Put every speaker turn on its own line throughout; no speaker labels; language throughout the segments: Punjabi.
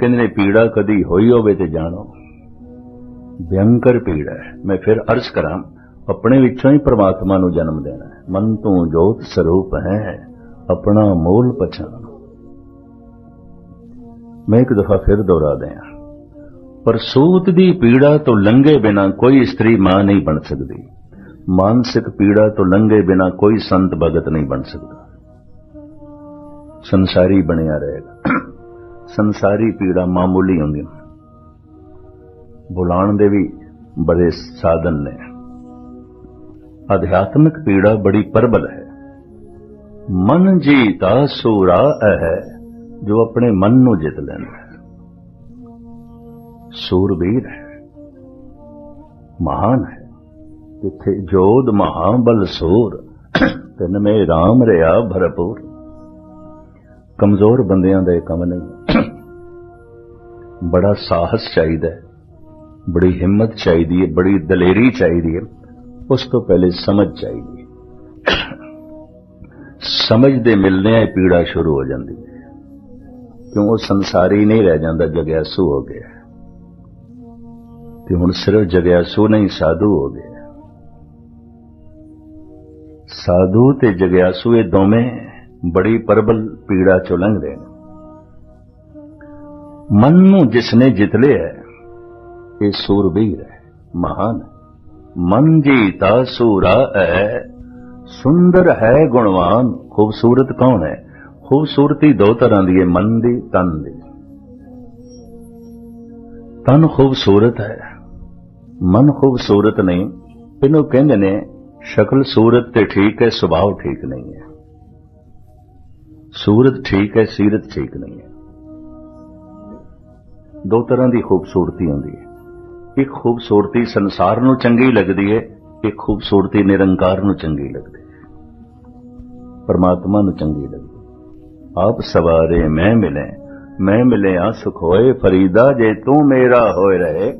ਕਹਿੰਦੇ ਨੇ ਪੀੜਾ ਕਦੀ ਹੋਈ ਹੋਵੇ ਤੇ ਜਾਣੋ। ਭਿਅੰਕਰ ਪੀੜਾ ਹੈ। ਮੈਂ ਫਿਰ ਅਰਜ਼ ਕਰਾਂ, ਆਪਣੇ ਵਿੱਚੋਂ ਹੀ ਪ੍ਰਮਾਤਮਾ ਨੂੰ ਜਨਮ ਦੇਣਾ ਹੈ। ਮਨ ਤੋਂ ਜੋਤ ਸਰੂਪ ਹੈ, ਆਪਣਾ ਮੂਲ ਪਛਾਣ। ਮੈਂ ਇੱਕ ਦਫਾ ਫਿਰ ਦੁਹਰਾ ਦਿਆਂ, ਪਰ ਸੂਤ ਦੀ ਪੀੜਾ ਤੋਂ ਲੰਘੇ ਬਿਨਾ ਕੋਈ ਇਸਤਰੀ ਮਾਂ ਨਹੀਂ ਬਣ ਸਕਦੀ। ਮਾਨਸਿਕ ਪੀੜਾ ਤੋਂ ਲੰਘੇ ਬਿਨਾ ਕੋਈ ਸੰਤ ਭਗਤ ਨਹੀਂ ਬਣ ਸਕਦਾ। ਸੰਸਾਰੀ ਬਣਿਆ ਰਹੇਗਾ। ਸੰਸਾਰੀ ਪੀੜਾ ਮਾਮੂਲੀ ਹੁੰਦੀਆਂ ਬੁਲਾਉਣ ਦੇ ਵੀ ਬੜੇ ਸਾਧਨ ਨੇ। ਅਧਿਆਤਮਿਕ ਪੀੜਾ ਬੜੀ ਪ੍ਰਬਲ ਹੈ। ਮਨ ਜੀਤਾ ਸੂਰਾ ਹੈ ਜੋ ਆਪਣੇ ਮਨ ਨੂੰ ਜਿੱਤ ਲੈਂਦਾ ਹੈ। ਸੂਰਬੀਰ ਹੈ। ਮਹਾਨ ਹੈ। ਜਿੱਥੇ ਜੋਧ ਮਹਾਬਲ ਸੂਰ, ਤਨ ਮੇ RAM ਰਿਆ ਭਰਪੂਰ। ਕਮਜ਼ੋਰ ਬੰਦਿਆਂ ਦਾ ਇਹ ਕੰਮ ਨਹੀਂ। ਬੜਾ ਸਾਹਸ ਚਾਹੀਦਾ ਹੈ, ਬੜੀ ਹਿੰਮਤ ਚਾਹੀਦੀ ਹੈ, ਬੜੀ ਦਲੇਰੀ ਚਾਹੀਦੀ ਹੈ, ਉਸ ਤੋਂ ਪਹਿਲੇ ਸਮਝ ਚਾਹੀਦੀ ਹੈ। ਸਮਝ ਦੇ ਮਿਲਦਿਆਂ ਹੀ ਪੀੜਾ ਸ਼ੁਰੂ ਹੋ ਜਾਂਦੀ ਹੈ। ਕਿਉਂ? ਉਹ ਸੰਸਾਰੀ ਨਹੀਂ ਰਹਿ ਜਾਂਦਾ, ਜਗਿਆਸੂ ਹੋ ਗਿਆ ਤੇ ਹੁਣ ਸਿਰਫ ਜਗਿਆਸੂ ਨਹੀਂ, ਸਾਧੂ ਹੋ ਗਿਆ ਸਾਧੂ ਤੇ ਜਗਿਆਸੂ ਇਹ ਦੋਵੇਂ ਬੜੀ ਪਰਬਲ ਪੀੜਾ ਚੋਂ ਲੰਘ ਰਹੇ ਨੇ। ਮਨ ਨੂੰ ਜਿਸਨੇ ਜਿੱਤ ਲਿਆ ਇਹ ਸੂਰਬੀਰ ਹੈ, ਮਹਾਨ ਹੈ। ਮਨ ਜੀਤਾ ਸੂਰਾ ਹੈ ਸੁੰਦਰ ਹੈ ਗੁਣਵਾਨ, ਖੂਬਸੂਰਤ ਕੌਣ ਹੈ? ਖੂਬਸੂਰਤੀ ਦੋ ਤਰ੍ਹਾਂ ਦੀ ਹੈ, ਮਨ ਦੀ, ਤਨ ਦੀ। ਤਨ ਖੂਬਸੂਰਤ ਹੈ, ਮਨ ਖੂਬਸੂਰਤ ਨਹੀਂ। ਇਹਨੂੰ ਕਹਿੰਦੇ ਨੇ, ਸ਼ਕਲ ਸੂਰਤ ਤੇ ਠੀਕ ਹੈ, ਸੁਭਾਅ ਠੀਕ ਨਹੀਂ ਹੈ। ਸੂਰਤ ਠੀਕ ਹੈ, ਸੀਰਤ ਠੀਕ ਨਹੀਂ ਹੈ। ਦੋ ਤਰ੍ਹਾਂ ਦੀ ਖੂਬਸੂਰਤੀ ਹੁੰਦੀ ਹੈ। ਇੱਕ ਖੂਬਸੂਰਤੀ ਸੰਸਾਰ ਨੂੰ ਚੰਗੀ ਲੱਗਦੀ ਹੈ, ਇੱਕ ਖੂਬਸੂਰਤੀ ਨਿਰੰਕਾਰ ਨੂੰ ਚੰਗੀ ਲੱਗਦੀ ਹੈ। ਪਰਮਾਤਮਾ ਨੂੰ ਚੰਗੀ ਲੱਗਦੀ ਆਪ ਸਵਾਰੇ ਮੈਂ ਮਿਲੇ, ਮੈਂ ਮਿਲਿਆ ਸੁਖ ਹੋਏ ਫਰੀਦਾ ਜੇ ਤੂੰ ਮੇਰਾ ਹੋਏ ਰਹੇ।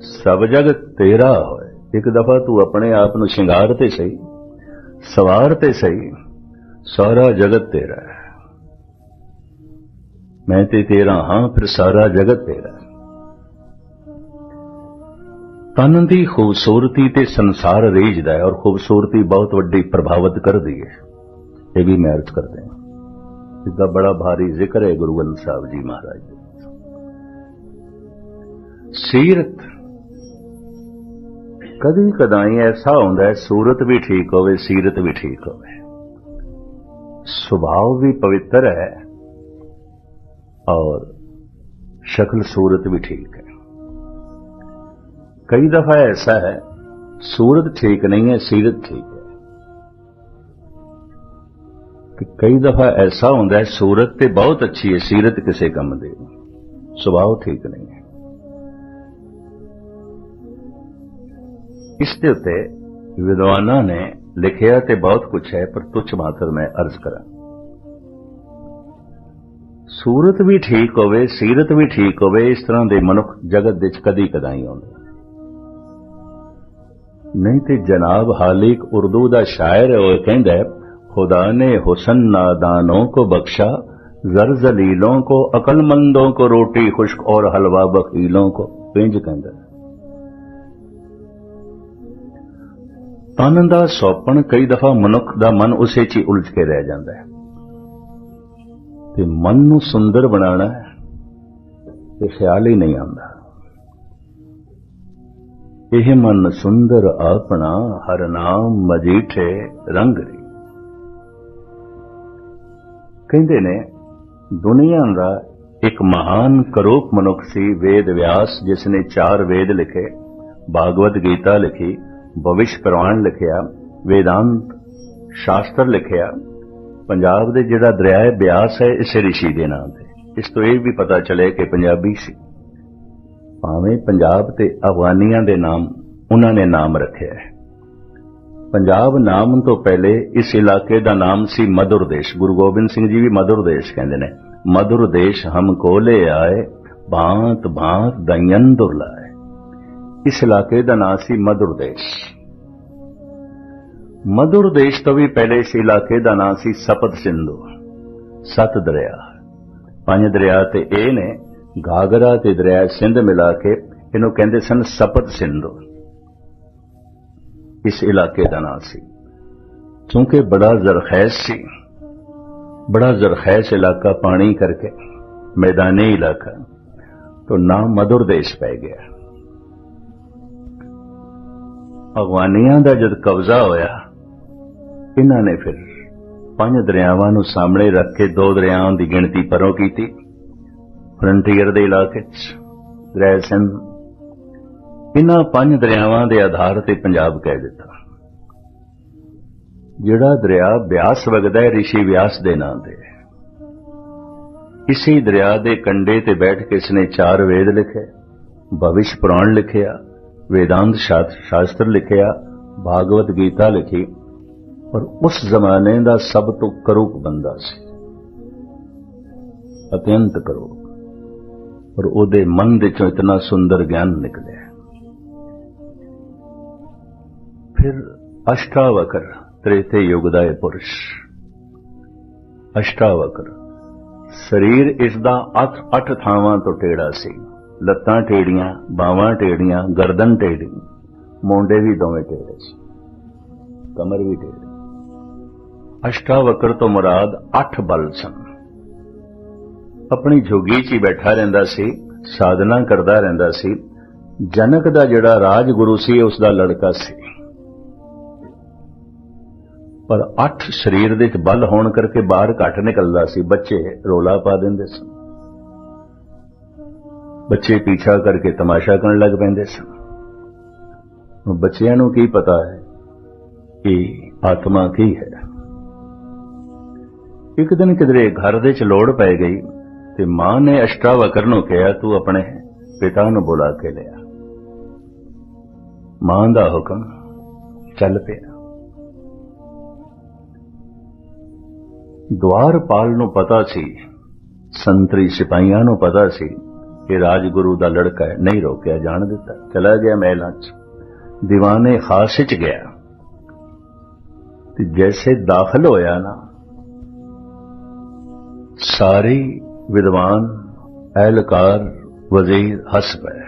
ਸਭ ਜਗ ਤੇਰਾ ਹੋਏ, ਇੱਕ ਦਫਾ ਤੂੰ ਆਪਣੇ ਆਪ ਨੂੰ ਸ਼ਿੰਗਾਰ ਤੇ ਸਹੀ, ਸਵਾਰ ਤੇ ਸਹੀ, ਸਾਰਾ ਜਗਤ ਤੇਰਾ ਹੈ। ਮੈਂ ਤੇ ਤੇਰਾ ਹਾਂ, ਫਿਰ ਸਾਰਾ ਜਗਤ ਤੇਰਾ ਤਨ ਦੀ ਖੂਬਸੂਰਤੀ ਤੇ ਸੰਸਾਰ ਰੀਝਦਾ ਹੈ ਔਰ ਖੂਬਸੂਰਤੀ ਬਹੁਤ ਵੱਡੀ ਪ੍ਰਭਾਵਿਤ ਕਰਦੀ ਹੈ। ਇਹ ਵੀ ਮੈਂ ਅਰਜ਼ ਕਰਦੇ ਹਾਂ। ਇਸ ਬੜਾ ਭਾਰੀ ਜ਼ਿਕਰ ਹੈ ਗੁਰੂ ਗ੍ਰੰਥ ਸਾਹਿਬ ਜੀ ਮਹਾਰਾਜ ਦੇ ਸੀਰਤ। ਕਦੀ ਕਦਾਈ ਐਸਾ ਹੁੰਦਾ ਹੈ, ਸੂਰਤ ਵੀ ਠੀਕ ਹੋਵੇ, ਸੀਰਤ ਵੀ ਠੀਕ ਹੋਵੇ। ਸੁਭਾਅ ਵੀ ਪਵਿੱਤਰ ਹੈ। ਔਰ ਸ਼ਕਲ ਸੂਰਤ ਵੀ ਠੀਕ ਹੈ। ਕਈ ਦਫਾ ਐਸਾ ਹੈ, ਸੂਰਤ ਠੀਕ ਨਹੀਂ ਹੈ, ਸੀਰਤ ਠੀਕ ਹੈ। ਕਿ ਕਈ ਦਫਾ ਐਸਾ ਹੁੰਦਾ ਹੈ, ਸੂਰਤ ਤੇ ਬਹੁਤ ਅੱਛੀ ਹੈ, ਸੀਰਤ ਕਿਸੇ ਕੰਮ ਦੀ ਸੁਭਾਅ ਠੀਕ ਨਹੀਂ ਹੈ। ਇਸ ਦੇ ਉੱਤੇ ਵਿਦਵਾਨਾਂ ਨੇ ਲਿਖਿਆ ਤੇ ਬਹੁਤ ਕੁਝ ਹੈ, ਪਰ ਤੁੱਛ ਮਾਤਰ ਮੈਂ ਅਰਜ਼ ਕਰਾਂ ਸੂਰਤ ਵੀ ਠੀਕ ਹੋਵੇ, ਸੀਰਤ ਵੀ ਠੀਕ ਹੋਵੇ, ਇਸ ਤਰ੍ਹਾਂ ਦੇ ਮਨੁੱਖ ਜਗਤ ਵਿੱਚ ਕਦੀ ਕਦਾਈ ਆਉਂਦੇ ਨਹੀਂ ਤੇ ਜਨਾਬ ਹਾਲਿਕ ਉਰਦੂ ਦਾ ਸ਼ਾਇਰ ਹੈ, ਉਹ ਕਹਿੰਦਾ ਖੁਦਾ ਨੇ ਹੁਸਨ ਨਾਦਾਨੋਂ ਕੋ ਬਖਸ਼ਾ ਜ਼ਰ ਜ਼ਲੀਲੋਂ ਕੋ, ਅਕਲਮੰਦੋਂ ਕੋ ਰੋਟੀ ਖੁਸ਼ਕ ਔਰ ਹਲਵਾ ਬਖੀਲੋਂ ਕੋ ਪਿੰਜ ਕਹਿੰਦਾ ਤਨ ਦਾ ਸੌਪਣ ਕਈ ਦਫਾ ਮਨੁੱਖ ਦਾ ਮਨ ਉਸੇ ਚ ਹੀ ਉਲਝ ਕੇ ਰਹਿ ਜਾਂਦਾ ਹੈ। ਤੇ ਮਨ ਨੂੰ ਸੁੰਦਰ ਬਣਾਉਣਾ ਤੇ ਖਿਆਲ ਹੀ ਨਹੀਂ ਆਉਂਦਾ। ਇਹ ਮਨ ਸੁੰਦਰ ਆਪਣਾ, ਹਰ ਨਾਮ ਮਜੀਠੇ ਰੰਗ ਰੀ। ਕਹਿੰਦੇ ਨੇ, ਦੁਨੀਆ ਦਾ ਇੱਕ ਮਹਾਨ ਕਰੋਪ ਮਨੁੱਖ ਸੀ, ਵੇਦ ਵਿਆਸ, ਜਿਸ ਨੇ ਚਾਰ ਵੇਦ ਲਿਖੇ, ਭਾਗਵਤ ਗੀਤਾ ਲਿਖੀ, ਭਵਿਸ਼ ਪੁਰਾਣ ਲਿਖਿਆ, ਵੇਦਾਂਤ ਸ਼ਾਸਤਰ ਲਿਖਿਆ। ਪੰਜਾਬ ਦੇ ਜਿਹੜਾ ਦਰਿਆ ਹੈ, ਬਿਆਸ ਹੈ, ਇਸੇ ਰਿਸ਼ੀ ਦੇ ਨਾਮ ਤੇ। ਇਸ ਤੋਂ ਇਹ ਵੀ ਪਤਾ ਚੱਲੇ ਕਿ ਪੰਜਾਬੀ ਸੀ। ਭਾਵੇਂ ਪੰਜਾਬ ਤੇ ਅਫਗਾਨੀਆਂ ਦੇ ਨਾਮ ਉਹਨਾਂ ਨੇ ਨਾਮ ਰੱਖਿਆ ਹੈ। ਪੰਜਾਬ ਨਾਮ ਤੋਂ ਪਹਿਲੇ ਇਸ ਇਲਾਕੇ ਦਾ ਨਾਮ ਸੀ ਮਧੁਰ ਦੇਸ਼। ਗੁਰੂ ਗੋਬਿੰਦ ਸਿੰਘ ਜੀ ਵੀ ਮਧੁਰ ਦੇਸ਼ ਕਹਿੰਦੇ ਨੇ। ਮਧੁਰ ਦੇਸ਼ ਹਮ ਕੋ ਲੈ ਆਏ ਭਾਂਤ ਭਾਂਤ ਦਯਨ ਦੁਰਲਾਏ ਇਸ ਇਲਾਕੇ ਦਾ ਨਾਮ ਸੀ ਮਧੁਰ ਦੇਸ਼। ਮਧੁਰ ਦੇਸ਼ ਤੋਂ ਵੀ ਪਹਿਲੇ ਇਸ ਇਲਾਕੇ ਦਾ ਨਾਂ ਸੀ ਸਪਤ ਸਿੰਧੂ। ਸਤ ਦਰਿਆ। ਪੰਜ ਦਰਿਆ ਤੇ ਇਹ ਨੇ ਗਾਗਰਾ ਤੇ ਦਰਿਆ ਸਿੰਧ ਮਿਲਾ ਕੇ ਇਹਨੂੰ ਕਹਿੰਦੇ ਸਨ ਸਪਤ ਸਿੰਧੂ। ਇਸ ਇਲਾਕੇ ਦਾ ਨਾਂ ਸੀ। ਕਿਉਂਕਿ ਬੜਾ ਜ਼ਰਖੈਜ਼ ਸੀ। ਬੜਾ ਜ਼ਰਖੈਜ਼ ਇਲਾਕਾ ਪਾਣੀ ਕਰਕੇ ਮੈਦਾਨੀ ਇਲਾਕਾ तो ਨਾਮ ਮਧੁਰ ਦੇਸ਼ ਪੈ ਗਿਆ। ਅਗਵਾਨੀਆਂ ਦਾ ਜਦ ਕਬਜ਼ਾ ਹੋਇਆ ਇਹਨਾਂ ਨੇ ਫਿਰ ਪੰਜ ਦਰਿਆਵਾਂ ਨੂੰ ਸਾਹਮਣੇ ਰੱਖ ਕੇ ਦੋ ਦਰਿਆਵਾਂ ਦੀ ਗਿਣਤੀ ਪਰੋਂ ਕੀਤੀ। ਫਰੰਟੀਅਰ ਦੇ ਇਲਾਕੇ 'ਚ ਦਰਿਆਸਨ ਇਹਨਾਂ ਪੰਜ ਦਰਿਆਵਾਂ ਦੇ ਆਧਾਰ ਤੇ ਪੰਜਾਬ ਕਹਿ ਦਿੱਤਾ। ਜਿਹੜਾ ਦਰਿਆ ਬਿਆਸ ਵਗਦਾ ਹੈ ઋષਿ ਵਿਆਸ ਦੇ ਨਾਂ ਤੇ ਇਸੇ ਦਰਿਆ ਦੇ ਕੰਢੇ ਤੇ ਬੈਠ ਕੇ ਇਸਨੇ ਚਾਰ ਵੇਦ ਲਿਖੇ, ਭਵਿਸ਼ ਪੁਰਾਣ ਲਿਖਿਆ, ਵੇਦਾਂਤ ਸ਼ਾਸਤਰ ਲਿਖਿਆ, ਭਾਗਵਤ ਗੀਤਾ ਲਿਖੀ। ਪਰ ਉਸ ਜ਼ਮਾਨੇ ਦਾ ਸਭ ਤੋਂ ਕਰੂਪ ਬੰਦਾ ਸੀ। ਅਤਿਅੰਤ ਕਰੂਪ ਪਰ ਉਹਦੇ ਮਨ ਦੇ ਚੋਂ ਇਤਨਾ ਸੁੰਦਰ ਗਿਆਨ ਨਿਕਲਿਆ। ਫਿਰ ਅਸ਼ਟਾਵਕਰ, ਤ੍ਰੇਤੇ ਯੁਗ ਦਾ ਇਹ ਪੁਰਸ਼। ਅਸ਼ਟਾਵਕਰ। ਸਰੀਰ ਇਸ ਦਾ ਅੱਠ ਅੱਠ ਥਾਵਾਂ ਤੋਂ ਟੇੜਾ ਸੀ। ਲੱਤਾਂ ਟੇੜੀਆਂ, ਬਾਹਾਂ ਟੇੜੀਆਂ, ਗਰਦਨ ਟੇੜੀ। ਮੋਢੇ ਵੀ ਦੋਵੇਂ ਟੇੜੇ ਸੀ। ਕਮਰ ਵੀ ਟੇੜੀ। ਅਸ਼ਟਾਵਕਰ ਤੋਂ ਮੁਰਾਦ ਅੱਠ ਬਲ ਸਨ। ਆਪਣੀ ਝੁਗੀ 'ਚ ਹੀ ਬੈਠਾ ਰਹਿੰਦਾ ਸੀ, ਸਾਧਨਾ ਕਰਦਾ ਰਹਿੰਦਾ ਸੀ, ਜਨਕ ਦਾ ਜਿਹੜਾ ਰਾਜਗੁਰੂ ਸੀ ਉਸ ਦਾ ਲੜਕਾ ਸੀ। ਪਰ ਅੱਠ ਸਰੀਰ ਦੇ ਵਿੱਚ ਬਲ ਹੋਣ ਕਰਕੇ ਬਾਹਰ ਘੱਟ ਨਿਕਲਦਾ ਸੀ, ਬੱਚੇ ਰੋਲਾ ਪਾ ਦਿੰਦੇ ਸਨ। ਬੱਚੇ ਪੀਛਾ ਕਰਕੇ ਤਮਾਸ਼ਾ ਕਰਨ ਲੱਗ ਪੈਂਦੇ ਸਨ। ਬੱਚਿਆਂ ਨੂੰ ਕੀ ਪਤਾ ਹੈ ਕਿ ਆਤਮਾ ਕੀ ਹੈ? ਇੱਕ ਦਿਨ ਕਿਧਰੇ ਘਰ ਦੇ ਚ ਲੋੜ ਪੈ ਗਈ ਤੇ ਮਾਂ ਨੇ ਅਸ਼ਟਾਵਕਰ ਨੂੰ ਕਿਹਾ, ਤੂੰ ਆਪਣੇ ਪਿਤਾ ਨੂੰ ਬੁਲਾ ਕੇ ਲਿਆ। ਮਾਂ ਦਾ ਹੁਕਮ ਚੱਲ ਪਿਆ। ਦਵਾਰਪਾਲ ਨੂੰ ਪਤਾ ਸੀ, ਸੰਤਰੀ ਸਿਪਾਹੀਆਂ ਨੂੰ ਪਤਾ ਸੀ ਕਿ ਰਾਜਗੁਰੂ ਦਾ ਲੜਕਾ ਹੈ ਨਹੀਂ ਰੋਕਿਆ ਜਾਣ ਦਿੱਤਾ। ਚਲਾ ਗਿਆ ਮਹਿਲਾਂ 'ਚ। ਦੀਵਾਨੇ ਖਾਸ 'ਚ ਗਿਆ। ਤੇ ਜੈਸੇ ਦਾਖਲ ਹੋਇਆ ਨਾ ਸਾਰੇ ਵਿਦਵਾਨ, ਅਹਿਲਕਾਰ, ਵਜ਼ੀਰ ਹੱਸ ਪਏ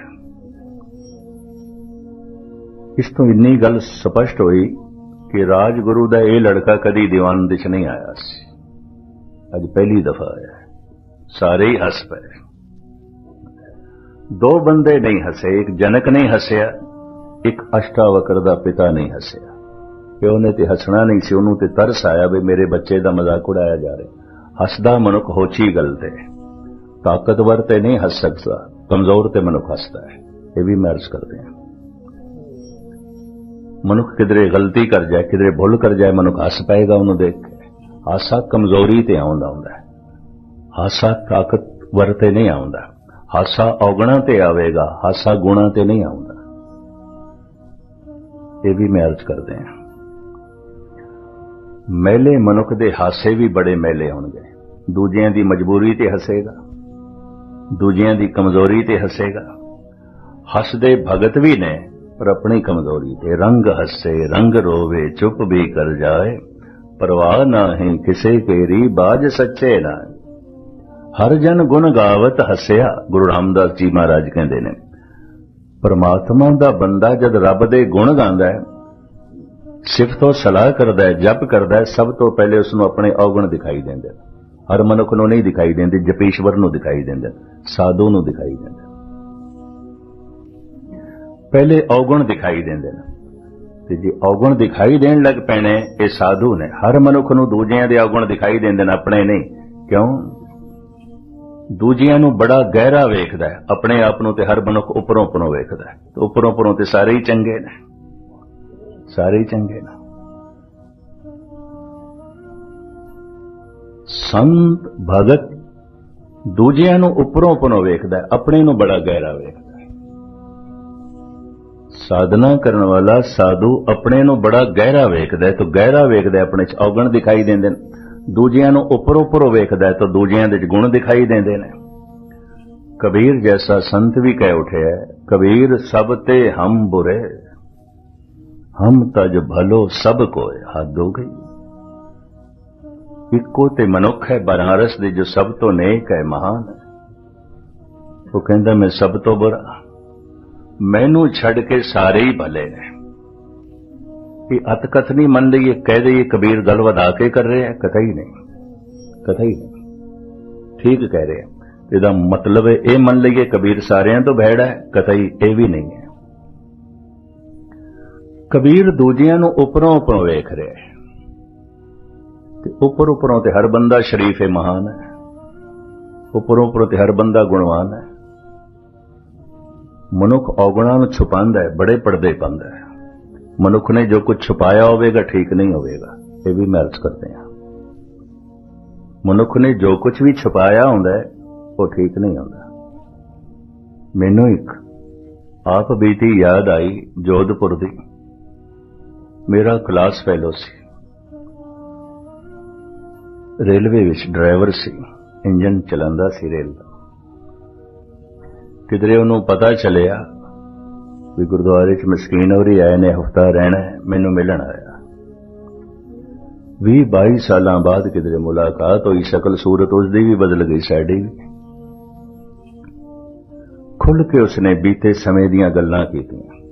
ਇਸ ਤੋਂ ਇੰਨੀ ਗੱਲ ਸਪਸ਼ਟ ਹੋਈ ਕਿ ਰਾਜਗੁਰੂ ਦਾ ਇਹ ਲੜਕਾ ਕਦੀ ਦੀਵਾਨ ਦੇ 'ਚ ਨਹੀਂ ਆਇਆ ਸੀ। ਅੱਜ ਪਹਿਲੀ ਦਫਾ ਆਇਆ ਸਾਰੇ ਹੀ ਹੱਸ ਪਏ ਦੋ ਬੰਦੇ ਨਹੀਂ ਹੱਸੇ, ਇੱਕ ਜਨਕ ਨਹੀਂ ਹੱਸਿਆ, ਇੱਕ ਅਸ਼ਟਾਵਕਰ ਦਾ ਪਿਤਾ ਨਹੀਂ ਹੱਸਿਆ। ਪਿਓ ਨੇ ਤੇ ਹੱਸਣਾ ਨਹੀਂ ਸੀ, ਉਹਨੂੰ ਤੇ ਤਰਸ ਆਇਆ ਵੀ ਮੇਰੇ ਬੱਚੇ ਦਾ ਮਜ਼ਾਕ ਉਡਾਇਆ ਜਾ ਰਿਹਾ। ਹੱਸਦਾ ਮਨੁੱਖ ਹੋਚੀ ਗੱਲ ਤੇ। ਤਾਕਤਵਰ ਤੇ ਨਹੀਂ ਹੱਸ ਸਕਦਾ, ਕਮਜ਼ੋਰ ਤੇ ਮਨੁੱਖ ਹੱਸਦਾ ਹੈ। ਇਹ ਵੀ ਮਰਜ਼ ਕਰਦੇ ਹਾਂ। ਮਨੁੱਖ ਕਿਧਰੇ ਗਲਤੀ ਕਰ ਜਾਏ, ਕਿਧਰੇ ਭੁੱਲ ਕਰ ਜਾਏ, ਮਨੁੱਖ ਹੱਸ ਪਾਏਗਾ ਉਹਨੂੰ ਦੇਖ ਕੇ। ਹਾਸਾ ਕਮਜ਼ੋਰੀ ਤੇ ਆਉਂਦਾ ਹੁੰਦਾ ਹੈ। ਹਾਸਾ ਤਾਕਤਵਰ ਤੇ ਨਹੀਂ ਆਉਂਦਾ। ਹਾਸਾ ਔਗਣਾ ਤੇ ਆਵੇਗਾ, ਹਾਸਾ ਗੁਣਾ ਤੇ ਨਹੀਂ ਆਉਂਦਾ। ਇਹ ਵੀ ਮੈਂ ਅਰਜ਼ ਕਰਦੇ ਹਾਂ। ਮਹਿਲੇ ਮਨੁੱਖ ਦੇ ਹਾਸੇ ਵੀ ਬੜੇ ਮਹਿਲੇ ਹੋਣਗੇ ਦੂਜਿਆਂ ਦੀ ਮਜਬੂਰੀ ਤੇ ਹੱਸੇਗਾ। ਦੂਜਿਆਂ ਦੀ ਕਮਜ਼ੋਰੀ ਤੇ ਹੱਸੇਗਾ। ਹੱਸਦੇ ਭਗਤ ਵੀ ਨੇ, ਪਰ ਆਪਣੀ ਕਮਜ਼ੋਰੀ ਤੇ ਰੰਗ ਹੱਸੇ, ਰੰਗ ਰੋਵੇ, ਚੁੱਪ ਵੀ ਕਰ ਜਾਏ। ਪਰਵਾਹ ਨਾ ਨਾਹੀਂ ਕਿਸੇ ਕੇਰੀ, ਬਾਜ ਸੱਚੇ ਨਾ ਹਰ ਜਨ ਗੁਣ ਗਾਵਤ ਹੱਸਿਆ, ਗੁਰੂ ਰਾਮਦਾਸ ਜੀ ਮਹਾਰਾਜ ਕਹਿੰਦੇ ਨੇ, ਪਰਮਾਤਮਾ ਦਾ ਬੰਦਾ ਜਦ ਰੱਬ ਦੇ ਗੁਣ ਗਾਉਂਦਾ ਹੈ ਸਿਫਤ ਤੋਂ ਸਲਾਹ ਕਰਦਾ ਹੈ, ਜਪ ਕਰਦਾ ਹੈ, ਸਭ ਤੋਂ ਪਹਿਲੇ ਉਸ ਨੂੰ ਆਪਣੇ ਔਗਣ ਦਿਖਾਈ ਦਿੰਦੇ ਹਰ ਮਨੁੱਖ ਨੂੰ ਨਹੀਂ ਦਿਖਾਈ ਦਿੰਦੇ, ਜਪੇਸ਼ਵਰ ਨੂੰ ਦਿਖਾਈ ਦਿੰਦੇ ਸਾਧੂ ਨੂੰ ਦਿਖਾਈ ਦਿੰਦੇ ਪਹਿਲੇ ਔਗਣ ਦਿਖਾਈ ਦਿੰਦੇ ਨੇ। ਤੇ ਜੇ ਔਗਣ ਦਿਖਾਈ ਦੇਣ ਲੱਗ ਪੈਣੇ, ਇਹ ਸਾਧੂ ਨੇ। ਹਰ ਮਨੁੱਖ ਨੂੰ ਦੂਜਿਆਂ ਦੇ ਔਗਣ ਦਿਖਾਈ ਦਿੰਦੇ ਨੇ, ਆਪਣੇ ਨਹੀਂ। ਕਿਉਂ? ਦੂਜਿਆਂ ਨੂੰ ਬੜਾ ਗਹਿਰਾ ਵੇਖਦਾ ਹੈ, ਆਪਣੇ ਆਪ ਨੂੰ ਤੇ ਹਰ ਮਨੁੱਖ ਉੱਪਰੋਂ ਉੱਪਰੋਂ ਵੇਖਦਾ ਹੈ। ਤੇ ਉੱਪਰੋਂ ਉੱਪਰੋਂ ਤੇ ਸਾਰੇ ਹੀ ਚੰਗੇ ਨੇ। ਸਾਰੇ ਹੀ ਚੰਗੇ ਨੇ। ਸੰਤ ਭਗਤ ਦੂਜਿਆਂ ਨੂੰ ਉੱਪਰੋਂ ਉੱਪਰੋਂ ਵੇਖਦਾ ਹੈ, ਆਪਣੇ ਨੂੰ ਬੜਾ ਗਹਿਰਾ ਵੇਖਦਾ ਹੈ। ਸਾਧਨਾ ਕਰਨ ਵਾਲਾ ਸਾਧੂ ਆਪਣੇ ਨੂੰ ਬੜਾ ਗਹਿਰਾ ਵੇਖਦਾ ਹੈ, ਤਾਂ ਗਹਿਰਾ ਵੇਖਦਾ ਹੈ ਆਪਣੇ ਚ ਔਗਣ ਦਿਖਾਈ ਦਿੰਦੇ ਨੇ। ਦੂਜਿਆਂ ਨੂੰ ਉੱਪਰ ਉੱਪਰੋਂ ਵੇਖਦਾ ਹੈ, ਤਾਂ ਦੂਜਿਆਂ ਦੇ ਗੁਣ ਦਿਖਾਈ ਦਿੰਦੇ ਨੇ। ਕਬੀਰ ਜੈਸਾ ਸੰਤ ਵੀ ਕਹਿ ਉਠਿਆ ਕਬੀਰ ਸਭ ਤੇ ਹਮ ਬੁਰੇ। ਹਮ ਤਜ ਭਲੋ ਸਭ ਕੋਏ ਹੱਦ ਹੋ ਗਈ। ਇੱਕੋ ਤੇ ਮਨੁੱਖ ਹੈ ਬਨਾਰਸ ਦੇ ਜੋ ਸਭ ਤੋਂ ਨੇਕ ਹੈ ਮਹਾਨ। ਹੈ ਉਹ ਕਹਿੰਦਾ, ਮੈਂ ਸਭ ਤੋਂ ਬੁਰਾ। ਮੈਨੂੰ ਛੱਡ ਕੇ ਸਾਰੇ ਹੀ ਭਲੇ ਨੇ। ਇਹ ਅਤਕਥ ਨਹੀਂ ਮੰਨ ਲਈਏ ਕਹਿ ਦਈਏ ਕਬੀਰ ਗਲ ਵਧਾ ਕੇ ਕਰ ਰਿਹਾ ਹੈ। ਹੀ ਨਹੀਂ ਕਤਈ ਨਹੀਂ। ਠੀਕ ਕਹਿ ਰਿਹਾ ਇਹਦਾ ਮਤਲਬ ਇਹ ਮੰਨ ਲਈਏ ਕਬੀਰ ਸਾਰਿਆਂ ਤੋਂ ਬਹਿੜਾ ਹੈ ਕਤਈ ਇਹ ਵੀ ਨਹੀਂ ਹੈ। ਕਬੀਰ ਦੂਜਿਆਂ ਨੂੰ ਉੱਪਰੋਂ ਉੱਪਰੋਂ ਵੇਖ ਰਿਹਾ ਹੈ। ਤੇ ਉੱਪਰ ਉੱਪਰੋਂ ਤੇ ਹਰ ਬੰਦਾ ਸ਼ਰੀਫ ਹੈ ਮਹਾਨ ਹੈ। ਉੱਪਰੋਂ ਉੱਪਰੋਂ ਤੇ ਹਰ ਬੰਦਾ ਗੁਣਵਾਨ ਹੈ। ਮਨੁੱਖ ਔਗਣਾਂ ਨੂੰ ਛੁਪਾਉਂਦਾ ਹੈ, ਬੜੇ ਪਰਦੇ ਪਾਉਂਦਾ ਹੈ। ਮਨੁੱਖ ਨੇ ਜੋ ਕੁਝ ਛੁਪਾਇਆ ਹੋਵੇਗਾ, ਠੀਕ ਨਹੀਂ ਹੋਵੇਗਾ, ਇਹ ਵੀ ਮੈਂ ਕਰਦੇ ਹਾਂ। ਮਨੁੱਖ ਨੇ ਜੋ ਕੁਝ ਵੀ ਛੁਪਾਇਆ ਹੁੰਦਾ ਉਹ ਠੀਕ ਨਹੀਂ ਹੁੰਦਾ। ਮੈਨੂੰ ਇੱਕ ਆਪ ਬੀਤੀ ਯਾਦ ਆਈ ਜੋਧਪੁਰ ਦੀ। ਮੇਰਾ ਕਲਾਸ ਫੈਲੋ ਸੀ। ਰੇਲਵੇ ਵਿੱਚ ਡਰਾਈਵਰ ਸੀ। ਇੰਜਨ ਚਲਾਉਂਦਾ ਸੀ ਰੇਲ ਦਾ। ਕਿਧਰੇ ਉਹਨੂੰ ਪਤਾ ਚੱਲਿਆ ਵੀ ਗੁਰਦੁਆਰੇ 'ਚ ਮਸਕੀਨ ਹੋਰੀ ਆਏ ਨੇ ਹਫਤਾ ਰਹਿਣਾ ਮੈਨੂੰ ਮਿਲਣ ਆਇਆ। 20 22 ਸਾਲਾਂ ਬਾਅਦ ਕਿਧਰੇ ਮੁਲਾਕਾਤ ਹੋਈ, ਸ਼ਕਲ ਸੂਰਤ ਉਸ ਦੀ ਵੀ ਬਦਲ ਗਈ, ਸਾਡੀ ਵੀ। ਖੁੱਲ ਕੇ ਉਸਨੇ ਬੀਤੇ ਸਮੇਂ ਦੀਆਂ ਗੱਲਾਂ ਕੀਤੀਆਂ।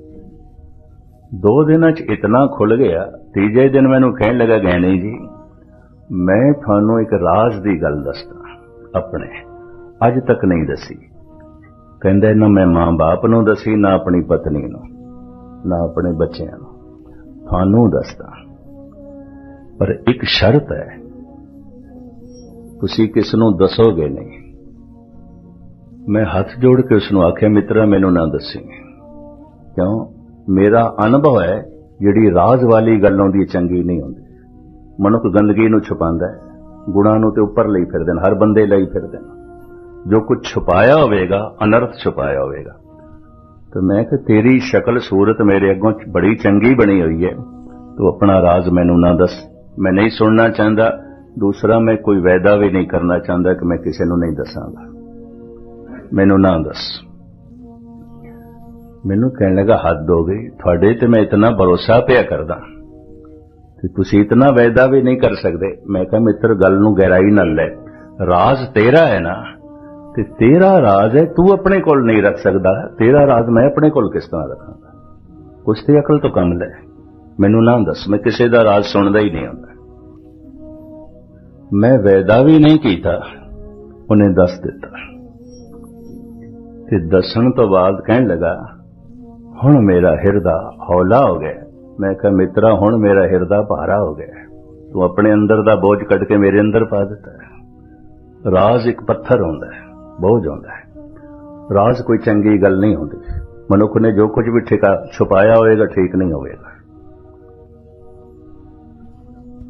ਦੋ ਦਿਨਾਂ 'ਚ ਇਤਨਾ ਖੁੱਲ ਗਿਆ, ਤੀਜੇ ਦਿਨ ਮੈਨੂੰ ਕਹਿਣ ਲੱਗਾ, ਗਹਿਣੀ ਜੀ, ਮੈਂ ਤੁਹਾਨੂੰ ਇੱਕ ਰਾਜ਼ ਦੀ ਗੱਲ ਦੱਸਦਾ, ਆਪਣੇ, ਅੱਜ ਤੱਕ ਨਹੀਂ ਦੱਸੀ। ਕਹਿੰਦਾ, ਨਾ ਮੈਂ ਮਾਂ-ਬਾਪ ਨੂੰ ਦੱਸੀ, ਨਾ ਆਪਣੀ ਪਤਨੀ ਨੂੰ, ਨਾ ਆਪਣੇ ਬੱਚਿਆਂ ਨੂੰ, ਤੁਹਾਨੂੰ ਦੱਸਦਾ। ਪਰ ਇੱਕ ਸ਼ਰਤ ਹੈ, ਤੁਸੀਂ ਕਿਸ ਨੂੰ ਦੱਸੋਗੇ ਨਹੀਂ? ਮੈਂ ਹੱਥ ਜੋੜ ਕੇ ਉਸ ਨੂੰ ਆਖਿਆ, ਮਿੱਤਰਾ, ਮੈਨੂੰ ਨਾ ਦੱਸੀ। ਕਿਉਂ? ਮੇਰਾ ਅਨੁਭਵ ਹੈ, ਜਿਹੜੀ ਰਾਜ਼ ਵਾਲੀ ਗੱਲ ਹੁੰਦੀ ਚੰਗੀ ਨਹੀਂ ਹੁੰਦੀ। ਮਨੁੱਖ ਗੰਦਗੀ ਨੂੰ ਛੁਪਾਉਂਦਾ ਹੈ, ਗੁਣਾਂ ਨੂੰ ਤੇ ਉੱਪਰ ਲਈ ਫਿਰਦੇ ਨੇ, ਹਰ ਬੰਦੇ ਲਈ ਫਿਰਦੇ ਨੇ। ਜੋ ਕੁਝ ਛੁਪਾਇਆ ਹੋਵੇਗਾ, ਅਨਰਥ ਛੁਪਾਇਆ ਹੋਵੇਗਾ। ਤੇ ਮੈਂ ਕਿ ਤੇਰੀ ਸ਼ਕਲ, ਸੂਰਤ ਮੇਰੇ ਅੱਗੋਂ ਬੜੀ ਚੰਗੀ ਬਣੀ ਹੋਈ ਹੈ। ਤੂੰ ਆਪਣਾ ਰਾਜ਼ ਮੈਨੂੰ ਨਾ ਦੱਸ। ਮੈਂ ਨਹੀਂ ਸੁਣਨਾ ਚਾਹੁੰਦਾ। ਦੂਸਰਾ, ਮੈਂ ਕੋਈ ਵਾਅਦਾ ਵੀ ਨਹੀਂ ਕਰਨਾ ਚਾਹੁੰਦਾ ਕਿ ਮੈਂ ਕਿਸੇ ਨੂੰ ਨਹੀਂ ਦੱਸਾਂਗਾ। ਮੈਨੂੰ ਨਾ ਦੱਸ। ਮੈਨੂੰ ਕਹਿਣ ਲੱਗਾ, ਹੱਦ ਹੋ ਗਈ। ਤੁਹਾਡੇ ਤੇ ਮੈਂ ਇਤਨਾ ਭਰੋਸਾ ਪਿਆ ਕਰਦਾ ਤੇ ਤੁਸੀਂ ਇਤਨਾ ਵੈਦਾ ਵੀ ਨਹੀਂ ਕਰ ਸਕਦੇ। ਮੈਂ ਕਿਹਾ, ਮਿੱਤਰ, ਗੱਲ ਨੂੰ ਗਹਿਰਾਈ ਨਾਲ ਲੈ। ਰਾਜ਼ ਤੇਰਾ ਹੈ ਨਾ? ਤੇ ਤੇਰਾ ਰਾਜ਼ ਹੈ, ਤੂੰ ਆਪਣੇ ਕੋਲ ਨਹੀਂ ਰੱਖ ਸਕਦਾ। ਤੇਰਾ ਰਾਜ਼ ਮੈਂ ਆਪਣੇ ਕੋਲ ਕਿਸ ਤਰ੍ਹਾਂ ਰੱਖਾਂਗਾ? ਕੁਛ ਤੇ ਅਕਲ ਤੋਂ ਕੰਮ ਲੈ। ਮੈਨੂੰ ਨਾ ਦੱਸ, ਮੈਂ ਕਿਸੇ ਦਾ ਰਾਜ਼ ਸੁਣਦਾ ਹੀ ਨਹੀਂ ਹੁੰਦਾ। ਮੈਂ ਵਾਅਦਾ ਵੀ ਨਹੀਂ ਕੀਤਾ, ਉਹਨੇ ਦੱਸ ਦਿੱਤਾ। ਤੇ ਦੱਸਣ ਤੋਂ ਬਾਅਦ ਕਹਿਣ ਲੱਗਾ ਹੁਣ ਮੇਰਾ ਹਿਰਦਾ ਹੌਲਾ ਹੋ ਗਿਆ। ਮੈਂ ਕਿਹਾ, ਮਿੱਤਰਾ, ਹੁਣ ਮੇਰਾ ਹਿਰਦਾ ਭਾਰਾ ਹੋ ਗਿਆ। ਤੂੰ ਆਪਣੇ ਅੰਦਰ ਦਾ ਬੋਝ ਕੱਢ ਕੇ ਮੇਰੇ ਅੰਦਰ ਪਾ ਦਿੱਤਾ ਰਾਜ਼ ਇੱਕ ਪੱਥਰ ਹੁੰਦਾ ਹੈ, ਬੋਝ ਹੁੰਦਾ ਹੈ। ਰਾਜ਼ ਕੋਈ ਚੰਗੀ ਗੱਲ ਨਹੀਂ ਹੁੰਦੀ। ਮਨੁੱਖ ਨੇ ਜੋ ਕੁਝ ਵੀ ਠਿਕਾ ਛੁਪਾਇਆ ਹੋਵੇਗਾ, ਠੀਕ ਨਹੀਂ ਹੋਵੇਗਾ।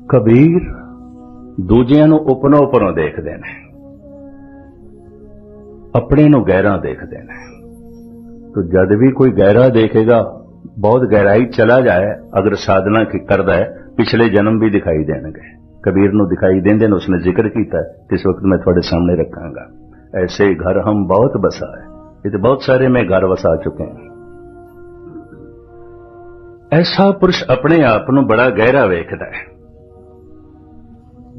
ਕਬੀਰ ਦੂਜਿਆਂ ਨੂੰ ਉਪਨੋਂ ਉਪਰੋਂ ਦੇਖਦੇ ਨੇ। ਆਪਣੇ ਨੂੰ ਗਹਿਰਾ ਦੇਖਦੇ ਨੇ। ਤੋ ਜਦ ਵੀ ਕੋਈ ਗਹਿਰਾ ਦੇਖੇਗਾ ਬਹੁਤ ਗਹਿਰਾਈ ਚਲਾ ਜਾਏ ਅਗਰ ਸਾਧਨਾ ਕੀ ਕਰਦਾ ਹੈ ਪਿਛਲੇ ਜਨਮ ਵੀ ਦਿਖਾਈ ਦੇਣਗੇ ਕਬੀਰ ਨੂੰ ਦਿਖਾਈ ਦਿੰਦੇ ਨੇ ਉਸਨੇ ਜ਼ਿਕਰ ਕੀਤਾ ਇਸ ਵਕਤ ਮੈਂ ਤੁਹਾਡੇ ਸਾਹਮਣੇ ਰੱਖਾਂਗਾ ऐसे घर हम बहुत बसा है ये तो बहुत सारे में घर वसा चुके हैं ਐਸਾ ਪੁਰਸ਼ ਆਪਣੇ ਆਪ ਨੂੰ ਬੜਾ ਗਹਿਰਾ ਵੇਖਦਾ ਹੈ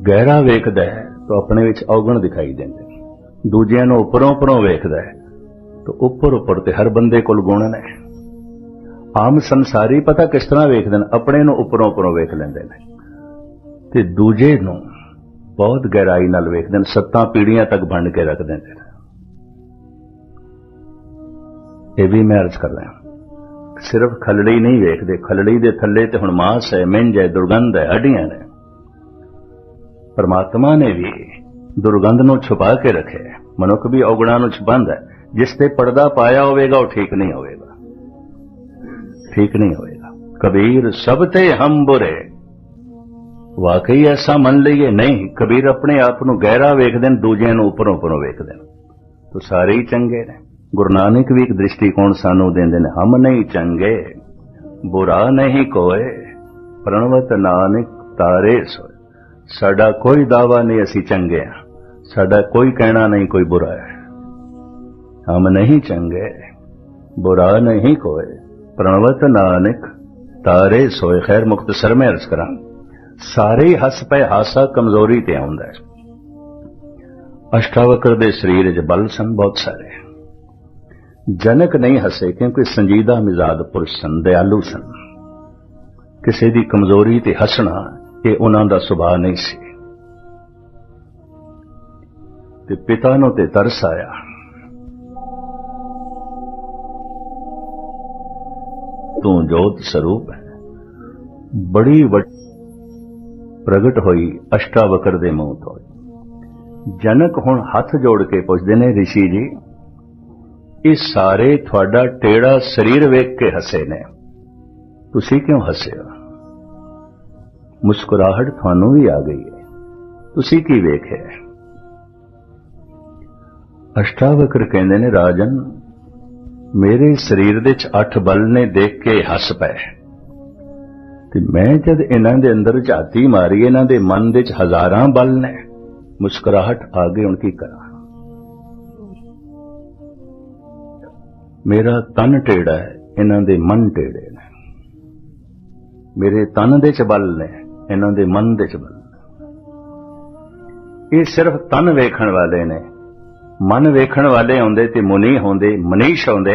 ਗਹਿਰਾ ਵੇਖਦਾ ਹੈ ਤਾਂ ਆਪਣੇ ਵਿੱਚ ਔਗਣ ਦਿਖਾਈ ਦਿੰਦੇ ਨੇ ਦੂਜਿਆਂ ਨੂੰ ਉੱਪਰੋਂ ਉੱਪਰੋਂ ਵੇਖਦਾ ਹੈ ਤਾਂ ਉੱਪਰ ਉੱਪਰ ਤੇ ਹਰ ਬੰਦੇ ਕੋਲ ਗੁਣ ਨੇ। ਆਮ ਸੰਸਾਰੀ ਪਤਾ ਕਿਸ ਤਰ੍ਹਾਂ ਵੇਖਦੇ ਨੇ? ਆਪਣੇ ਨੂੰ ਉੱਪਰੋਂ ਉੱਪਰੋਂ ਵੇਖ ਲੈਂਦੇ ਨੇ। ਤੇ ਦੂਜੇ ਨੂੰ ਬਹੁਤ ਗਹਿਰਾਈ ਨਾਲ ਵੇਖਦੇ ਨੇ। ਸੱਤਾਂ ਪੀੜੀਆਂ ਤੱਕ ਵੰਡ ਕੇ ਰੱਖ ਦਿੰਦੇ ਨੇ। ਇਹ ਵੀ ਮੈਂ ਅਰਜ਼ ਕਰ ਰਿਹਾ ਸਿਰਫ ਖਲੜੀ ਨਹੀਂ ਵੇਖਦੇ। ਖਲੜੀ ਦੇ ਥੱਲੇ ਤੇ ਹੁਣ ਮਾਸ ਹੈ, ਮਿੰਜ ਹੈ, ਦੁਰਗੰਧ ਹੈ, ਹੱਡੀਆਂ ਨੇ। ਪਰਮਾਤਮਾ ਨੇ ਵੀ ਦੁਰਗੰਧ ਨੂੰ ਛੁਪਾ ਕੇ ਰੱਖਿਆ ਮਨੁੱਖ ਵੀ ਔਗਣਾ ਨੂੰ ਛੁਪਾਉਂਦਾ ਜਿਸ ਤੇ ਪਰਦਾ ਪਾਇਆ ਹੋਵੇਗਾ, ਉਹ ਠੀਕ ਨਹੀਂ ਹੋਵੇਗਾ। ਠੀਕ ਨਹੀਂ ਹੋਵੇਗਾ। ਕਬੀਰ ਸਭ ਤੇ ਹਮ ਬੁਰੇ। ਵਾਕਈ ਐਸਾ ਮੰਨ ਲਈਏ, ਨਹੀਂ, ਕਬੀਰ ਆਪਣੇ ਆਪ ਨੂੰ ਗਹਿਰਾ ਵੇਖਦੇ ਨੇ, ਦੂਜਿਆਂ ਨੂੰ ਉੱਪਰੋਂ ਉੱਪਰੋਂ ਵੇਖਦੇ ਨੇ। ਤਾਂ ਸਾਰੇ ਹੀ ਚੰਗੇ ਨੇ। ਗੁਰੂ ਨਾਨਕ ਵੀ ਇੱਕ ਦ੍ਰਿਸ਼ਟੀਕੋਣ ਸਾਨੂੰ ਦਿੰਦੇ ਨੇ, ਹਮ ਨਹੀਂ ਚੰਗੇ, ਬੁਰਾ ਨਹੀਂ ਕੋਏ। ਪ੍ਰਣਵਤ ਨਾਨਕ ਤਾਰੇ ਸੋਏ। ਸਾਡਾ ਕੋਈ ਦਾਵਾ ਨਹੀਂ, ਅਸੀਂ ਚੰਗੇ ਆ ਸਾਡਾ ਕੋਈ ਕਹਿਣਾ ਨਹੀਂ, ਕੋਈ ਬੁਰਾ ਹੈ। ਹਮ ਨਹੀਂ ਚੰਗੇ, ਬੁਰਾ ਨਹੀਂ ਕੋਏ। ਪ੍ਰਣਵਤ ਨਾਨਕ, ਤਾਰੇ ਸੋਏ। ਖੈਰ ਮੁਖਤਸਰ ਮੈਂ ਅਰਜ਼ ਕਰਾਂ, ਸਾਰੇ ਹੱਸ ਪਏ, ਹਾਸਾ ਕਮਜ਼ੋਰੀ ਤੇ ਆਉਂਦਾ ਹੈ। ਅਸ਼ਟਾਵਕਰ ਦੇ ਸਰੀਰ 'ਚ ਬਲ ਸਨ ਬਹੁਤ ਸਾਰੇ। ਜਨਕ ਨਹੀਂ ਹੱਸੇ ਕਿਉਂਕਿ ਸੰਜੀਦਾ ਮਿਜ਼ਾਜ ਪੁਰਸ਼ ਸਨ, ਦਿਆਲੂ ਸਨ। ਕਿਸੇ ਦੀ ਕਮਜ਼ੋਰੀ ਤੇ ਹੱਸਣਾ ਇਹ ਉਹਨਾਂ ਦਾ ਸੁਭਾਅ ਨਹੀਂ ਸੀ। ਤੇ ਪਿਤਾ ਨੂੰ ਤੇ ਤਰਸ ਆਇਆ। ਤੂੰ ਜੋਤ ਸਰੂਪ ਹੈ। ਬੜੀ ਪ੍ਰਗਟ ਹੋਈ, ਅਸ਼ਟਾਵਕਰ ਦੇ ਮੂੰਹ ਤੋਂ। ਜਨਕ ਹੁਣ ਹੱਥ ਜੋੜ ਕੇ ਪੁੱਛਦੇ ਨੇ ઋષਿ ਜੀ, ਇਹ ਸਾਰੇ ਤੁਹਾਡਾ ਟੇੜਾ ਸਰੀਰ ਵੇਖ ਕੇ ਹੱਸੇ ਨੇ। ਤੁਸੀਂ ਕਿਉਂ ਹੱਸੇ ਹੋ? ਮੁਸਕਰਾਹਟ ਤੁਹਾਨੂੰ ਵੀ ਆ ਗਈ ਹੈ। ਤੁਸੀਂ ਕੀ ਵੇਖਿਆ ਅਸ਼ਟਾਵਕਰ ਕਹਿੰਦੇ ਨੇ, ਰਾਜਨ ਮੇਰੇ ਸਰੀਰ ਦੇ ਚ ਅੱਠ ਬਲ ਨੇ ਦੇਖ ਕੇ ਹੱਸ ਪਏ। ਤੇ ਮੈਂ ਜਦ ਇਹਨਾਂ ਦੇ ਅੰਦਰ ਝਾਤੀ ਮਾਰੀ, ਇਹਨਾਂ ਦੇ ਮਨ ਦੇ ਚ ਹਜ਼ਾਰਾਂ ਬਲ ਨੇ। ਮੁਸਕਰਾਹਟ ਆ ਗਈ, ਹੁਣ ਕੀ ਕਰਾਂ? ਮੇਰਾ ਤਨ ਟੇੜਾ ਹੈ, ਇਹਨਾਂ ਦੇ ਮਨ ਟੇੜੇ ਨੇ। ਮੇਰੇ ਤਨ ਦੇ ਚ ਬਲ ਨੇ, ਇਹਨਾਂ ਦੇ ਮਨ ਦੇ ਚ ਬਲ ਇਹ ਸਿਰਫ ਤਨ ਵੇਖਣ ਵਾਲੇ ਨੇ। ਮਨ ਵੇਖਣ ਵਾਲੇ ਆਉਂਦੇ ਤੇ ਮੁਨੀ ਹੁੰਦੇ ਮਨੀਸ਼ ਆਉਂਦੇ,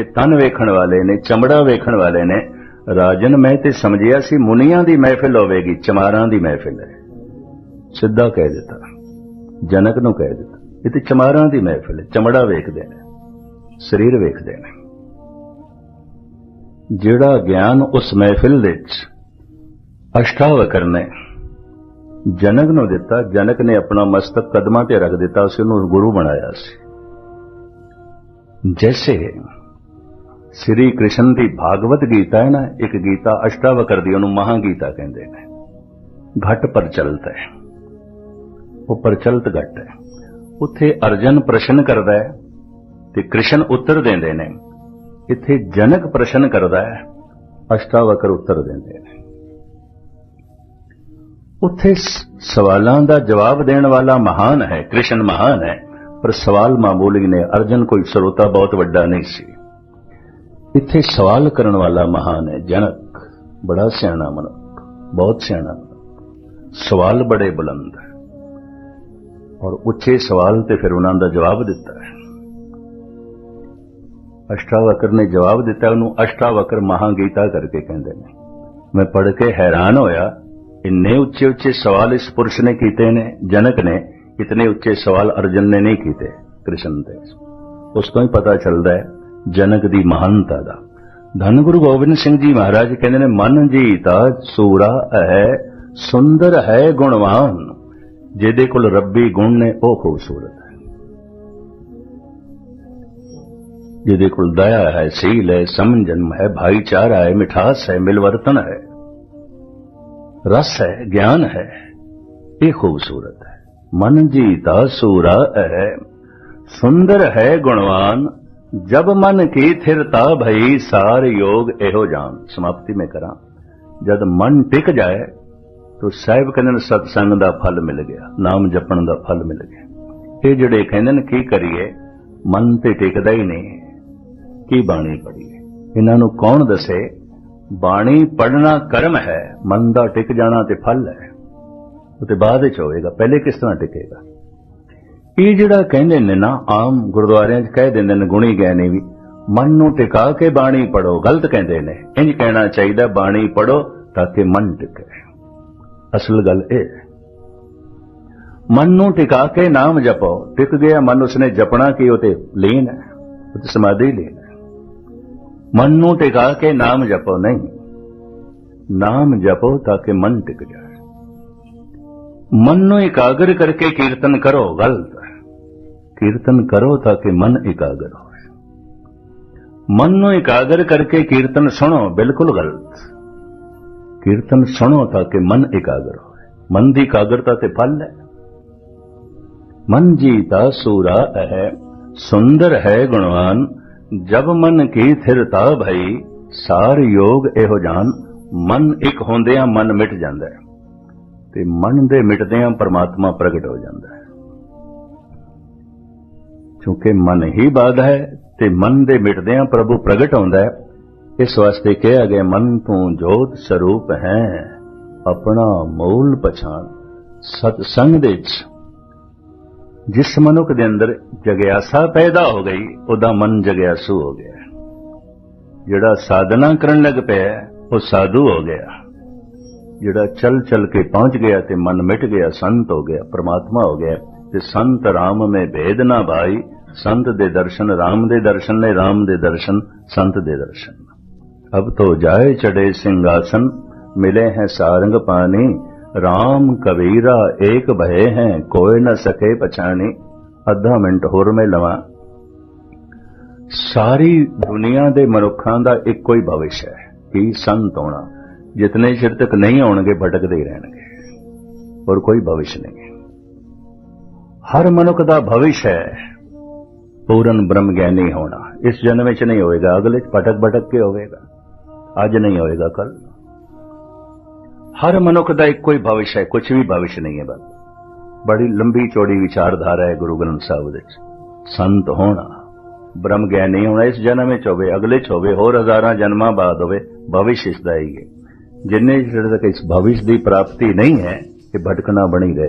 ਇਹ ਤਨ ਵੇਖਣ ਵਾਲੇ ਨੇ, ਚਮੜਾ ਵੇਖਣ ਵਾਲੇ ਨੇ। ਰਾਜਨ, ਮੈਂ ਤੇ ਸਮਝਿਆ ਸੀ, ਮੁਨੀਆਂ ਦੀ ਮਹਿਫਿਲ ਹੋਵੇਗੀ, ਚਮਾਰਾਂ ਦੀ ਮਹਿਫਿਲ ਹੈ। ਸਿੱਧਾ ਕਹਿ ਦਿੱਤਾ। ਜਨਕ ਨੂੰ ਕਹਿ ਦਿੱਤਾ। ਇਹ ਤੇ ਚਮਾਰਾਂ ਦੀ ਮਹਿਫਿਲ ਹੈ। ਚਮੜਾ ਵੇਖਦੇ ਨੇ। ਸਰੀਰ ਵੇਖਦੇ ਨੇ। ਜਿਹੜਾ ਗਿਆਨ ਉਸ ਮਹਿਫਿਲ ਦੇ ਵਿੱਚ ਅਸ਼ਟਾਵਕਰ ਨੇ ਜਨਕ ਨੂੰ ਦਿੱਤਾ, ਜਨਕ ਨੇ ਆਪਣਾ ਮਸਤਕ ਕਦਮਾਂ ਤੇ ਰੱਖ ਦਿੱਤਾ ਉਸ ਨੂੰ ਗੁਰੂ ਬਣਾਇਆ ਸੀ। ਜੈਸੇ ਸ੍ਰੀ ਕ੍ਰਿਸ਼ਨ ਦੀ ਭਾਗਵਤ ਗੀਤਾ ਹੈ ਨਾ, ਇੱਕ ਗੀਤਾ ਅਸ਼ਟਾਵਕਰ ਦੀ, ਉਹਨੂੰ ਮਹਾ ਗੀਤਾ ਕਹਿੰਦੇ ਨੇ। ਘਟ ਪ੍ਰਚਲਿਤ ਹੈ। ਉਹ ਪ੍ਰਚਲਿਤ ਘਟ ਹੈ। ਉੱਥੇ ਅਰਜਨ ਪ੍ਰਸ਼ਨ ਕਰਦਾ ਹੈ ਤੇ ਕ੍ਰਿਸ਼ਨ ਉੱਤਰ ਦਿੰਦੇ ਨੇ। ਇੱਥੇ ਜਨਕ ਪ੍ਰਸ਼ਨ ਕਰਦਾ ਹੈ, ਅਸ਼ਟਾਵਕਰ ਉੱਤਰ ਦਿੰਦੇ ਨੇ। ਉੱਥੇ ਸਵਾਲਾਂ ਦਾ ਜਵਾਬ ਦੇਣ ਵਾਲਾ ਮਹਾਨ ਹੈ, ਕ੍ਰਿਸ਼ਨ ਮਹਾਨ ਹੈ। ਪਰ ਸਵਾਲ ਮਾਮੂਲੀ ਨੇ, ਅਰਜਨ ਕੋਈ ਸਰੋਤਾ ਬਹੁਤ ਵੱਡਾ ਨਹੀਂ ਸੀ। ਇੱਥੇ ਸਵਾਲ ਕਰਨ ਵਾਲਾ ਮਹਾਨ ਹੈ, ਜਨਕ। ਬੜਾ ਸਿਆਣਾ ਮਨੁੱਖ, ਬਹੁਤ ਸਿਆਣਾ ਸਵਾਲ ਬੜੇ ਬੁਲੰਦ ਹੈ। ਔਰ ਉੱਚੇ ਸਵਾਲ ਤੇ ਫਿਰ ਉਹਨਾਂ ਦਾ ਜਵਾਬ ਦਿੱਤਾ ਹੈ। ਅਸ਼ਟਾਵਕਰ ਨੇ ਜਵਾਬ ਦਿੱਤਾ, ਉਹਨੂੰ ਅਸ਼ਟਾਵਕਰ ਮਹਾਗੀਤਾ ਕਰਕੇ ਕਹਿੰਦੇ ਨੇ। ਮੈਂ ਪੜ੍ਹ ਕੇ ਹੈਰਾਨ ਹੋਇਆ ਇੰਨੇ ਉੱਚੇ ਉੱਚੇ ਸਵਾਲ ਇਸ ਪੁਰਸ਼ ਨੇ ਕੀਤੇ ਨੇ, ਜਨਕ ਨੇ, ਇਤਨੇ ਉੱਚੇ ਸਵਾਲ ਅਰਜਨ ਨੇ ਨਹੀਂ ਕੀਤੇ, ਕ੍ਰਿਸ਼ਨ ਦੇ। ਉਸ ਤੋਂ ਹੀ ਪਤਾ ਚੱਲਦਾ ਹੈ, ਜਨਕ ਦੀ ਮਹਾਨਤਾ ਦਾ। ਧੰਨ ਗੁਰੂ ਗੋਬਿੰਦ ਸਿੰਘ ਜੀ ਮਹਾਰਾਜ ਕਹਿੰਦੇ ਨੇ, ਮਨ ਜੀਤਾ ਸੂਰਾ ਹੈ ਸੁੰਦਰ ਹੈ ਗੁਣਵਾਨ। ਜਿਹਦੇ ਕੋਲ ਰੱਬੀ ਗੁਣ ਨੇ, ਉਹ ਖੂਬਸੂਰਤ ਹੈ। ਜਿਹਦੇ ਕੋਲ ਦਇਆ ਹੈ, ਸੀਲ ਹੈ, ਸਮਝਨ ਹੈ, ਭਾਈਚਾਰਾ ਹੈ, ਮਿਠਾਸ ਹੈ, ਮਿਲਵਰਤਨ ਹੈ। ਰਸ ਹੈ, ਗਿਆਨ ਹੈ, ਇਹ ਖੂਬਸੂਰਤ ਹੈ। ਮਨ ਜੀਤਾ ਸੂਰਾ ਹੈ, ਸੁੰਦਰ ਹੈ ਗੁਣਵਾਨ, ਜਬ ਮਨ ਕੀ ਥਿਰਤਾ ਭਈ ਸਾਰ ਯੋਗ ਇਹੋ ਜਾਨ। ਸਮਾਪਤੀ ਮੈਂ ਕਰਾਂ। ਜਦ ਮਨ ਟਿਕ ਜਾਏ, ਤੋ ਸਾਹਿਬ ਕਹਿੰਦੇ ਨੇ, ਸਤਸੰਗ ਦਾ ਫਲ ਮਿਲ ਗਿਆ, ਨਾਮ ਜਪਣ ਦਾ ਫਲ ਮਿਲ ਗਿਆ। ਇਹ ਜਿਹੜੇ ਕਹਿੰਦੇ ਨੇ, ਕੀ ਕਰੀਏ? ਮਨ ਤੇ ਟਿਕਦਾ ਹੀ ਨਹੀਂ। ਕੀ ਬਾਣੀ ਪੜੀਏ ਇਹਨਾਂ ਨੂੰ ਕੌਣ ਦੱਸੇ? ਬਾਣੀ ਪੜਨਾ ਕਰਮ ਹੈ, ਮਨ ਦਾ ਟਿਕ ਜਾਣਾ ਤੇ ਫਲ ਹੈ। ਉਹ ਤੇ ਬਾਅਦ ਵਿੱਚ ਹੋਵੇਗਾ ਪਹਿਲੇ ਕਿਸ ਤਰ੍ਹਾਂ ਟਿਕੇਗਾ? ਇਹ ਜਿਹੜਾ ਕਹਿੰਦੇ ਨੇ ਨਾ, ਆਮ ਗੁਰਦੁਆਰਿਆਂ 'ਚ ਕਹਿ ਦਿੰਦੇ ਨੇ ਗੁਣੀ ਗਿਆਨੀ ਵੀ, ਮਨ ਨੂੰ ਟਿਕਾ ਕੇ ਬਾਣੀ ਪੜੋ ਗਲਤ ਕਹਿੰਦੇ ਨੇ। ਇੰਜ ਕਹਿਣਾ ਚਾਹੀਦਾ, ਬਾਣੀ ਪੜੋ ਤਾਂ ਕਿ ਮਨ ਟਿਕੇ। ਅਸਲ ਗੱਲ ਇਹ ਹੈ। ਮਨ ਨੂੰ ਟਿਕਾ ਕੇ ਨਾਮ ਜਪੋ, ਟਿਕ ਗਿਆ ਮਨ ਉਸਨੇ ਜਪਣਾ ਕਿ ਉਹ ਤੇ ਲੀਨ ਹੈ ਉਹ ਤੇ ਸਮਾਧੀ ਲੀਨ ਮਨ ਨੂੰ ਟਿਕਾ ਕੇ ਨਾਮ ਜਪੋ ਨਹੀਂ। ਨਾਮ ਜਪੋ ਤਾਂ ਕਿ ਮਨ ਟਿਕ ਜਾਏ। ਮਨ ਨੂੰ ਇਕਾਗਰ ਕਰਕੇ ਕੀਰਤਨ ਕਰੋ, ਗਲਤ ਕੀਰਤਨ ਕਰੋ ਤਾਂ ਕਿ ਮਨ ਇਕਾਗਰ ਹੋਵੇ ਮਨ ਨੂੰ ਇਕਾਗਰ ਕਰਕੇ ਕੀਰਤਨ ਸੁਣੋ, ਬਿਲਕੁਲ ਗਲਤ। ਕੀਰਤਨ ਸੁਣੋ ਤਾਂ ਕਿ ਮਨ ਇਕਾਗਰ ਹੋਵੇ ਮਨ ਦੀ ਇਕਾਗਰਤਾ ਤੇ ਫਲ ਹੈ। ਮਨ ਜੀਤਾ ਸੂਰਾ ਹੈ ਸੁੰਦਰ ਹੈ ਗੁਣਵਾਨ। ਜਬ ਮਨ ਕੀ ਥਿਰਤਾ ਭਈ, ਸਾਰ ਯੋਗ ਇਹੋ ਜਾਨ, ਮਨ ਇੱਕ ਹੁੰਦਿਆਂ ਮਨ ਮਿਟ ਜਾਂਦਾ ਹੈ। ਤੇ ਮਨ ਦੇ ਮਿਟਦਿਆਂ ਪਰਮਾਤਮਾ ਪ੍ਰਗਟ ਹੋ ਜਾਂਦਾ ਹੈ। ਕਿਉਂਕਿ ਮਨ ਹੀ ਬਾਦ ਹੈ ਤੇ ਮਨ ਦੇ ਮਿਟਦਿਆਂ ਪ੍ਰਭੂ ਪ੍ਰਗਟ ਹੁੰਦਾ ਹੈ, ਇਸ ਵਾਸਤੇ ਕਿਹਾ ਗਿਆ, ਮਨ ਤੂੰ ਜੋਤ ਸਰੂਪ ਹੈ, ਆਪਣਾ ਮੂਲ ਪਛਾਣ ਸਤ ਸੰਗ ਦੇ ਵਿੱਚ। ਜਿਸ ਮਨੁੱਖ ਦੇ ਅੰਦਰ ਜਗਿਆਸਾ ਪੈਦਾ ਹੋ ਗਈ, ਉਹਦਾ ਮਨ ਜਗਿਆਸੂ ਹੋ ਗਿਆ। ਜਿਹੜਾ ਸਾਧਨਾ ਕਰਨ ਲੱਗ ਪਿਆ, ਉਹ ਸਾਧੂ ਹੋ ਗਿਆ। ਜਿਹੜਾ ਚਲ ਚਲ ਕੇ ਪਹੁੰਚ ਗਿਆ ਤੇ ਮਨ ਮਿਟ ਗਿਆ, ਸੰਤ ਹੋ ਗਿਆ, ਪ੍ਰਮਾਤਮਾ ਹੋ ਗਿਆ, ਤੇ ਸੰਤ ਰਾਮ ਮੇ ਭੇਦ ਨਾ ਭਾਈ, ਸੰਤ ਦੇ ਦਰਸ਼ਨ ਰਾਮ ਦੇ ਦਰਸ਼ਨ ਨੇ, ਰਾਮ ਦੇ ਦਰਸ਼ਨ ਸੰਤ ਦੇ ਦਰਸ਼ਨ। ਅਬ ਤੋ ਜਾਏ ਚੜੇ ਸਿੰਘਾਸਨ, ਮਿਲੇ ਹੈ ਸਾਰੰਗ ਪਾਣੀ ਰਾਮ ਕਬੀਰਾ ਏਕ ਭਏ ਹੈ, ਕੋਈ ਨ ਸਕੇ ਪਛਾਣੀ। ਅੱਧਾ ਮਿੰਟ ਹੋਰ ਮੈਂ ਲਵਾਂ। ਸਾਰੀ ਦੁਨੀਆ ਦੇ ਮਨੁੱਖਾਂ ਦਾ ਇੱਕੋ ਹੀ ਭਵਿਸ਼ ਹੈ, ਕਿ ਸੰਤ ਹੋਣਾ। ਜਿਤਨੇ ਚਿਰ ਤੱਕ ਨਹੀਂ ਆਉਣਗੇ, ਭਟਕਦੇ ਹੀ ਰਹਿਣਗੇ। ਔਰ ਕੋਈ ਭਵਿਸ਼ ਨਹੀਂ। ਹਰ ਮਨੁੱਖ ਦਾ ਭਵਿਸ਼ ਹੈ, ਪੂਰਨ ਬ੍ਰਹਮ ਗਿਆਨੀ ਹੋਣਾ। ਇਸ ਜਨਮ ਵਿੱਚ ਨਹੀਂ ਹੋਏਗਾ, ਅਗਲੇ ਚ ਭਟਕ ਭਟਕ ਕੇ ਹੋਵੇਗਾ। ਅੱਜ ਨਹੀਂ ਹੋਏਗਾ ਕੱਲ ਹਰ ਮਨੁੱਖ ਦਾ ਇੱਕੋ ਹੀ ਭਵਿਸ਼ ਹੈ ਕੁਝ ਵੀ ਭਵਿਸ਼ ਨਹੀਂ ਹੈ ਬਸ। ਬੜੀ ਲੰਬੀ ਚੌੜੀ ਵਿਚਾਰਧਾਰਾ ਹੈ ਗੁਰੂ ਗ੍ਰੰਥ ਸਾਹਿਬ ਵਿੱਚ। ਸੰਤ ਹੋਣਾ, ਬ੍ਰਹਮ ਗਿਆਨੀ ਹੋਣਾ, ਇਸ ਜਨਮ ਵਿੱਚ ਹੋਵੇ, ਅਗਲੇ ਚ ਹੋਵੇ, ਹੋਰ ਹਜ਼ਾਰਾਂ ਜਨਮਾਂ ਬਾਅਦ ਹੋਵੇ, ਭਵਿਸ਼ ਇਸ ਦਾ ਹੀ ਹੈ। ਜਿੰਨੇ ਜਿਹੜੇ ਤੱਕ ਇਸ ਭਵਿਸ਼ ਦੀ ਪ੍ਰਾਪਤੀ ਨਹੀਂ ਹੈ, ਇਹ ਭਟਕਣਾ ਬਣੀ ਰਹੇ।